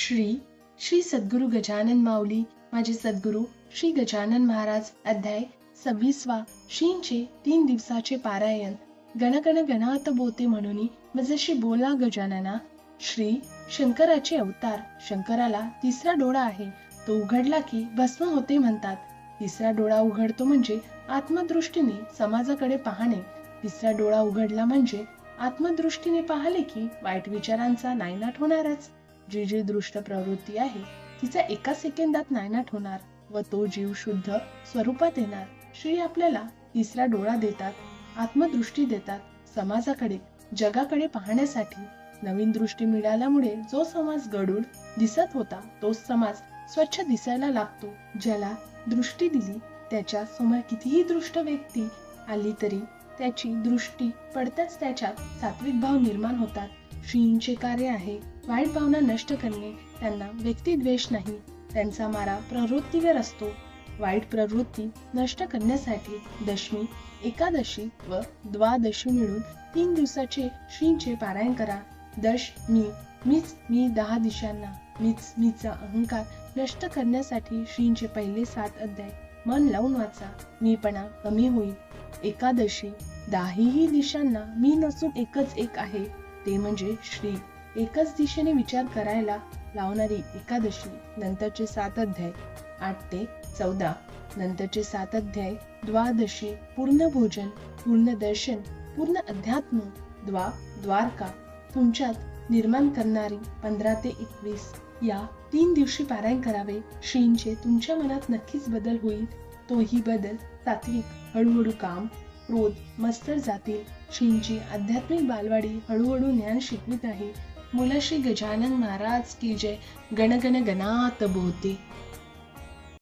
श्री श्री सद्गुरु गजानन माऊली माझे सद्गुरु श्री गजानन महाराज अध्याय सव्वीसवा श्रींचे तीन दिवसाचे पारायण. गणगण गणात बोते म्हणून मजशी बोला गजानना श्री शंकराचे अवतार. शंकराला तिसरा डोळा आहे. तो उघडला की भस्म होते म्हणतात. तिसरा डोळा उघडतो म्हणजे आत्मदृष्टीने समाजाकडे पाहणे. तिसरा डोळा उघडला म्हणजे आत्मदृष्टीने पाहिले की वाईट विचारांचा नायनाट होणारच. जी जी दृष्ट प्रवृत्ती आहे तिचा एका सेकंदात नायनाट होणार व तो जीव शुद्ध स्वरूपात येणार. श्री आपल्याला तिसरा डोळा देतात आत्मदृष्टी देतात समाजाकडे जगाकडे पाहण्यासाठी. नवीन दृष्टी मिळाल्यामुळे जो समाज गडूड दिसत होता तोच समाज स्वच्छ दिसायला लागतो. ज्याला दृष्टी दिली त्याच्यासमोर कितीही दृष्ट व्यक्ती आली तरी त्याची दृष्टी पडताच त्याच्यात सात्विक भाव निर्माण होतात. श्रींचे कार्य आहे. वाईट भावना नष्ट करणे त्यांना व्यक्तिद्वेष नाही. त्यांचा मारा प्रवृत्तीवर असतो. वाईट प्रवृत्ती नष्ट करण्यासाठी दशमी एकादशी व द्वादशी मिळून तीन दिवसाचे श्रींचे पारायण करा. दश मी मीच मी दहा दिशांना मीच मीचा अहंकार नष्ट करण्यासाठी श्रींचे पहिले सात अध्याय. मन लावून वाचा. मीपणा कमी होईल. एकादशी दाहीही दिशांना मी नसून एकच एक आहे. ते म्हणजे श्री. एकाच दिशेने विचार करायला लावणारी एकादशी नंतरचे सात अध्याय. आठ ते चौदा नंतरचे सात अध्याय. द्वादशी पूर्ण भोजन पूर्ण दर्शन पूर्ण अध्यात्म द्वा द्वारका. तुमच्यात निर्माण करणारी पंधरा ते एकवीस. या तीन दिवशी पारायण करावे. श्रींचे तुमच्या मनात नक्कीच बदल होईल. तोही बदल सात्विक हळूहळू काम रोज मस्तर जातील. श्रींची आध्यात्मिक बालवाडी हळूहळू ज्ञान शिकवित आहे. मुलाशी गजानन महाराज की जय. गणगण गणात बोते